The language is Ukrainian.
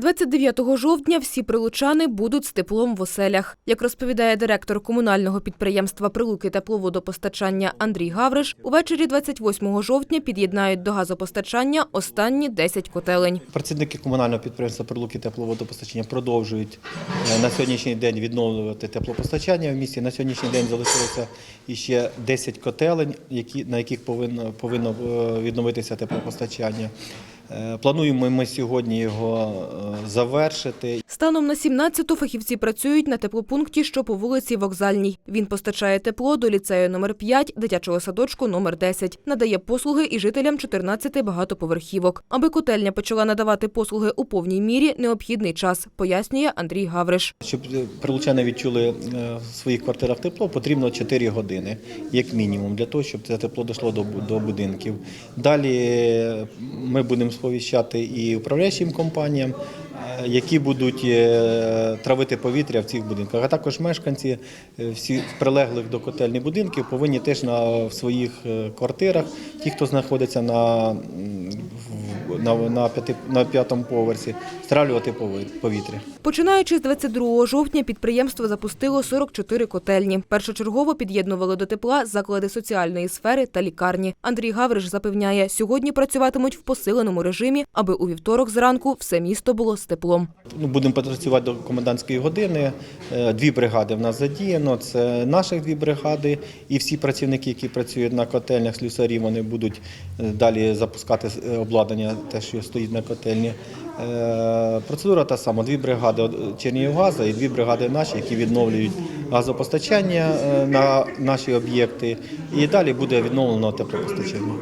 29 жовтня всі прилучани будуть з теплом в оселях. Як розповідає директор комунального підприємства «Прилуки тепловодопостачання» Андрій Гавриш, увечері 28 жовтня під'єднають до газопостачання останні 10 котелень. Працівники комунального підприємства «Прилуки тепловодопостачання продовжують е, на сьогоднішній день відновлювати теплопостачання в місті. На сьогоднішній день залишилося іще 10 котелень, на яких повинно, повинно е, відновитися теплопостачання. Е, Плануємо ми сьогодні його е, завершити. Станом на 17-ту фахівці працюють на теплопункті, що по вулиці Вокзальній. Він постачає тепло до ліцею номер 5, дитячого садочку номер 10. Надає послуги і жителям 14 багатоповерхівок. Аби котельня почала надавати послуги у повній мірі, необхідний час, пояснює Андрій Гавриш. Щоб е, прилучани відчули в своїх квартирах тепло, потрібно 4 години, як мінімум, для того, щоб це тепло дійшло до, будинків. Далі ми будемо сповіщати і управляючим компаніям, е, які будуть е, травити повітря в цих будинках. А також мешканці е, всі прилеглих до котельні будинків повинні теж на в своїх квартирах, ті, хто знаходиться на, на, на, п'яти, на п'ятому поверсі, стравлювати повітря. Починаючи з 22 жовтня, підприємство запустило 44 котельні. Першочергово під'єднували до тепла заклади соціальної сфери та лікарні. Андрій Гавриш запевняє, сьогодні працюватимуть в посиленому режимі, аби у вівторок зранку все місто було з теплом. Ну, будемо працювати до комендантської години. Е, Дві бригади в нас задіяно. Це наших дві бригади, і всі працівники, які працюють на котельнях, слюсарі, вони будуть е, далі запускати е, обладнання, те, що стоїть на котельні. Е, Процедура та сама: дві бригади Чернігівгаза і дві бригади наші, які відновлюють газопостачання е, на наші об'єкти. І далі буде відновлено теплопостачання.